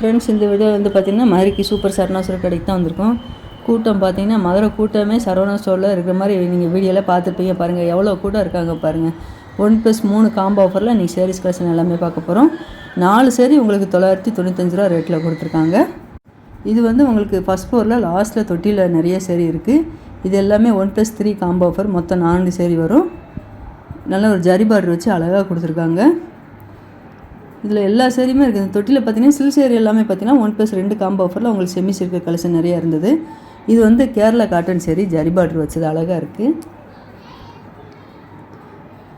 Friends இந்த video வந்து பார்த்திங்கன்னா மதுரைக்கு சூப்பர் சரணா ஸ்டோர் கடைக்கு தான் வந்திருக்கோம். கூட்டம் பார்த்தீங்கன்னா மதுரை கூட்டமே சரவணா ஸ்டோரில் இருக்கிற மாதிரி நீங்கள் வீடியோவில் பார்த்துருப்பீங்க பாருங்கள் எவ்வளோ கூட்டம் இருக்காங்க பாருங்கள் ஒன் ப்ளஸ் மூணு காம்போ ஆஃபரில் நீங்கள் சேரீஸ் கலெக்ஷன் எல்லாமே பார்க்க போகிறோம் நாலு சேரீ உங்களுக்கு தொள்ளாயிரத்தி தொண்ணூத்தஞ்சு ரூபா ரேட்டில் கொடுத்துருக்காங்க. இது வந்து உங்களுக்கு ஃபஸ்ட் ஃப்ளோரில் லாஸ்ட்டில் தொட்டியில் நிறைய சேரீ இருக்குது இது எல்லாமே one plus three combo offer மொத்தம் நான்கு சேரீ வரும். நல்ல ஒரு ஜரி பார்டர் வச்சு அழகாக கொடுத்துருக்காங்க. இதில் எல்லா சேரீயுமே இருக்குது இந்த தொட்டியில் பார்த்தீங்கன்னா சில் சேரீ எல்லாமே பார்த்தீங்கன்னா ஒன் ப்ளஸ் ரெண்டு காம்போ ஆஃபரில் உங்களுக்கு செமி சில்க் கலெக்ஷன் நிறையா இருந்தது. இது வந்து கேரளா காட்டன் சேரீ ஜரி பார்டர் வச்சது. அழகாக இருக்குது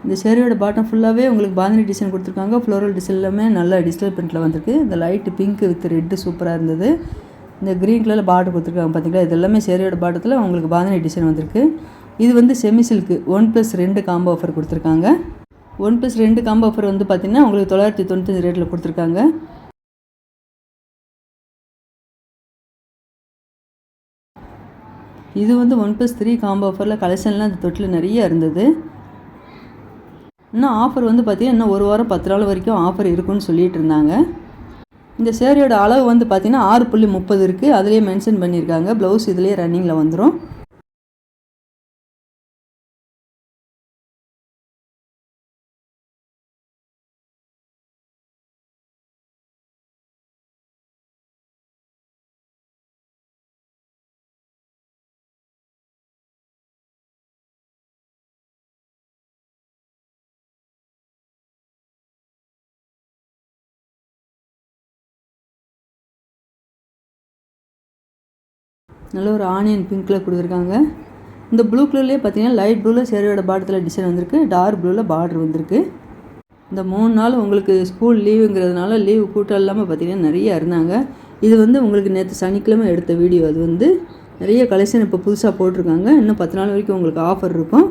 இந்த சேரீயோட பாட்டம் ஃபுல்லாகவே உங்களுக்கு பாந்தினி டிசைன் கொடுத்துருக்காங்க. ஃப்ளோரல் டிசைன் எல்லாமே நல்ல டிஜிட்டல் பிரிண்ட்டில் வந்திருக்கு. இந்த லைட்டு பிங்க் வித் ரெட்டு சூப்பராக இருந்தது. இந்த க்ரீன் கலரில் பார்டர் கொடுத்துருக்காங்க பார்த்தீங்களா இது எல்லாமே சேரீயோட பாட்டத்தில் உங்களுக்கு பாந்தினி டிசைன் வந்திருக்கு. இது வந்து செமி சில்க்கு ஒன் ப்ளஸ் ரெண்டு காம்போ ஆஃபர் கொடுத்துருக்காங்க. ஒன் ப்ளஸ் ரெண்டு காம்போ ஆஃபர் வந்து பார்த்திங்கன்னா உங்களுக்கு தொள்ளாயிரத்தி தொண்ணூத்தஞ்சு ரேட்டில் கொடுத்துருக்காங்க. இது வந்து ஒன் ப்ளஸ் த்ரீ காம்போ ஆஃபரில் கலெக்ஷன்லாம் அந்த தொட்டில் நிறைய இருந்தது. இன்னும் ஆஃபர் வந்து பார்த்திங்கன்னா இன்னும் ஒரு வாரம் பத்து நாள் வரைக்கும் ஆஃபர் இருக்குன்னு சொல்லிட்டு இருந்தாங்க. இந்த சேரீயோட அளவு வந்து பார்த்திங்கன்னா ஆறு புள்ளி முப்பது இருக்குது அதுலேயே மென்ஷன் பண்ணியிருக்காங்க. ப்ளவுஸ் இதுலேயே ரன்னிங்கில் வந்துடும் நல்ல ஒரு ஆனியன் பிங்க்கில் கொடுத்துருக்காங்க. இந்த ப்ளூ கலர்லேயே பார்த்தீங்கன்னா லைட் ப்ளூவில் சேரியோட பாட்டத்தில் டிசைன் வந்திருக்கு. டார்க் ப்ளூவில் பார்டர் வந்திருக்கு. இந்த மூணு நாள் உங்களுக்கு ஸ்கூல் லீவுங்கிறதுனால லீவு கூட்டம் இல்லாமல் பார்த்தீங்கன்னா நிறைய இருந்தாங்க. இது வந்து உங்களுக்கு நேற்று சனிக்கிழமை எடுத்த வீடியோ அது வந்து நிறைய கலெக்ஷன் இப்போ புதுசாக போட்டிருக்காங்க. இன்னும் பத்து நாள் வரைக்கும் உங்களுக்கு ஆஃபர் இருக்கும்.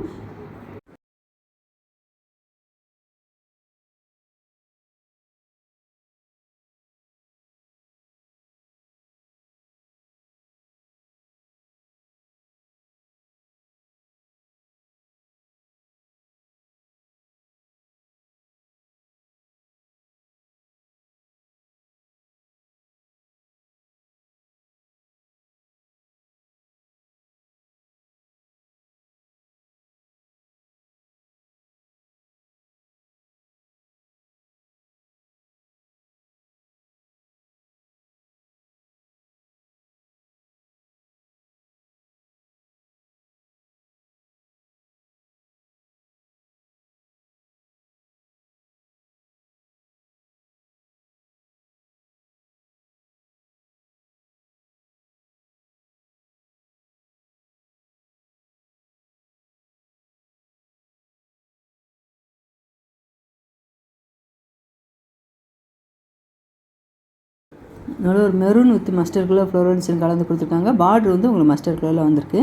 நல்ல ஒரு maroon with mustard colour floral கலந்து கொடுத்துருக்காங்க. பார்டர் வந்து உங்களுக்கு மஸ்டர் கலரில் வந்திருக்கு.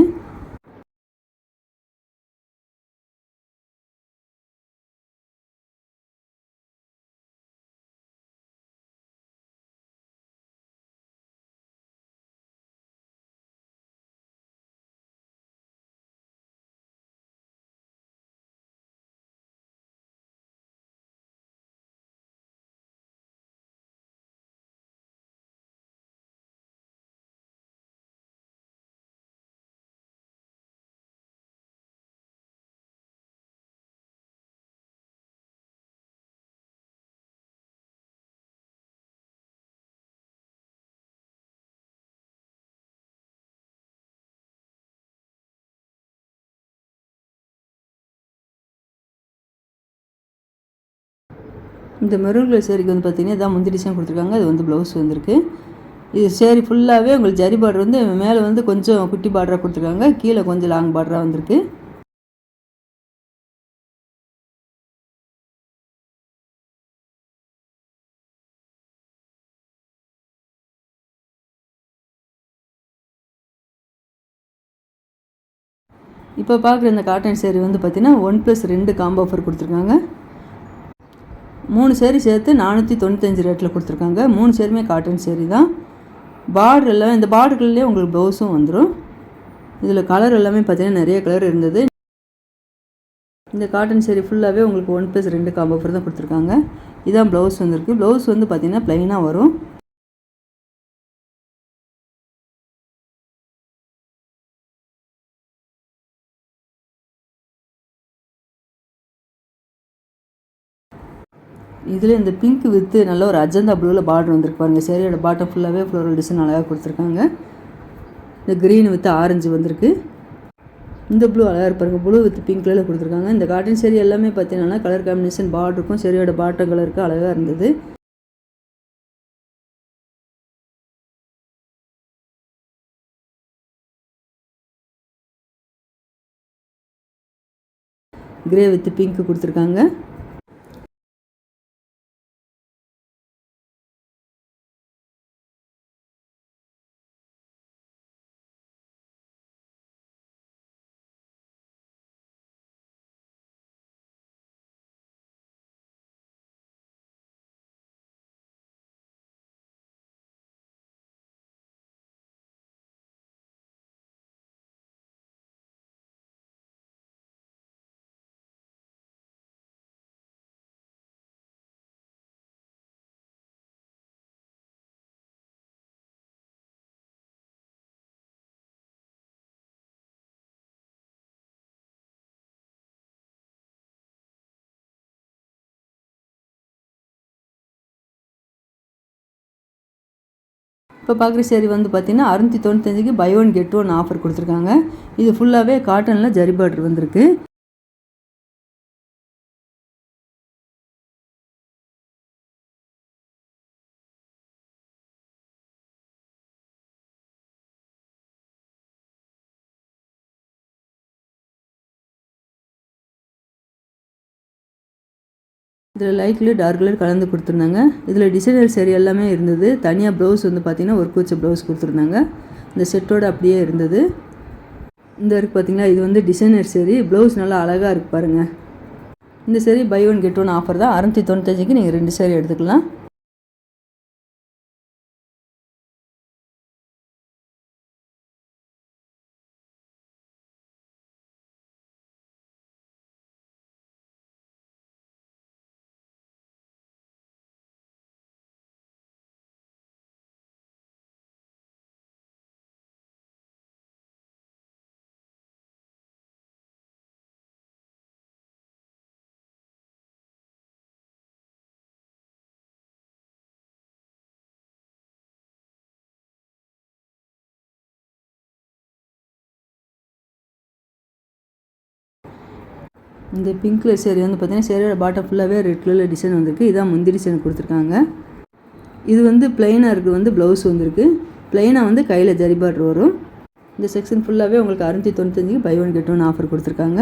இந்த மெரூன் கலர் சேரீக்கு வந்து பார்த்தீங்கன்னா இதான் முந்தி டிசைன் கொடுத்துருக்காங்க. அது வந்து ப்ளவுஸ் வந்திருக்கு. இது சேரீ ஃபுல்லாகவே உங்களுக்கு ஜரி பார்டர் வந்து மேலே வந்து கொஞ்சம் குட்டி பார்டராக கொடுத்துருக்காங்க. கீழே கொஞ்சம் லாங் பார்டராக வந்திருக்கு. இப்போ பார்க்குற இந்த காட்டன் சேரீ வந்து பார்த்திங்கன்னா ஒன் ப்ளஸ் ரெண்டு காம்போ ஆஃபர் கொடுத்துருக்காங்க. மூணு சேரீ சேர்த்து நானூற்றி தொண்ணூத்தஞ்சு ரேட்டில் கொடுத்துருக்காங்க. மூணு சேருமே காட்டன் சேரீ தான். பார்டர் எல்லாம் இந்த பார்டர்லேயே உங்களுக்கு ப்ளவுஸும் வந்துடும் இதில் கலர் எல்லாமே பார்த்தீங்கன்னா நிறைய கலர் இருந்தது. இந்த காட்டன் சேரீ ஃபுல்லாகவே உங்களுக்கு ஒன் ப்ளஸ் ரெண்டு காம்போ ஆஃபர் தான் கொடுத்துருக்காங்க. இதான் ப்ளவுஸ் வந்திருக்கு. ப்ளவுஸ் வந்து பார்த்திங்கன்னா ப்ளைனாக வரும். இதில் இந்த பிங்க் வித்து நல்ல ஒரு அஜந்தா ப்ளூவில் பார்டர் வந்திருக்கு பாருங்கள் சேரீயோட பாட்டம் ஃபுல்லாகவே ஃப்ளோரல் டிசைன் அழகாக கொடுத்துருக்காங்க. இந்த க்ரீன் வித் ஆரஞ்சு வந்திருக்கு. இந்த ப்ளூ அழகாக இருப்பாருங்க ப்ளூ வித் பிங்க் கலரில் கொடுத்துருக்காங்க. இந்த காட்டன் சேரீ எல்லாமே பார்த்தீங்கன்னா கலர் காம்பினேஷன் பார்டருக்கும் சரியோட பாட்டம் கலருக்கு அழகாக இருந்தது. கிரே வித் பிங்க் கொடுத்துருக்காங்க. இப்போ பார்க்குற சேரீ வந்து பார்த்தீங்கன்னா அறுநூற்றி தொண்ணூத்தஞ்சுக்கு buy one get one offer கொடுத்துருக்காங்க. இது ஃபுல்லாகவே காட்டனில் ஜரி பார்டர் வந்திருக்கு. இதில் லைட் கலர் டார்க் கலர் கலந்து கொடுத்துருந்தாங்க. இதில் டிசைனர் சரி எல்லாமே இருந்தது. தனியாக ப்ளவுஸ் வந்து பார்த்திங்கன்னா ஒரு வச்ச ப்ளவுஸ் கொடுத்துருந்தாங்க. இந்த செட்டோட அப்படியே இருந்தது. இந்த இருக்கு பார்த்திங்களா இது வந்து டிசைனர் சரி ப்ளவுஸ் நல்லா அழகாக இருக்குது பாருங்கள் இந்த sari buy one get one offer தான். அறநூற்றி தொண்ணூத்தஞ்சுக்கு நீங்கள் ரெண்டு சேரீ எடுத்துக்கலாம். இந்த பிங்க் கலர் சேரீ வந்து பார்த்தீங்கன்னா சேரீயோட பாட்டம் ஃபுல்லாகவே ரெட் கலரில் டிசைன் வந்திருக்கு. இதான் முந்திரி டிசைன் கொடுத்துருக்காங்க. இது வந்து பிளைனாக இருக்குது வந்து ப்ளவுஸ் வந்திருக்கு. பிளைனாக வந்து கையில் ஜரி வரும். இந்த செக்ஷன் ஃபுல்லாகவே உங்களுக்கு அறுநூற்றி தொண்ணூத்தஞ்சுக்கு buy one get one offer கொடுத்துருக்காங்க.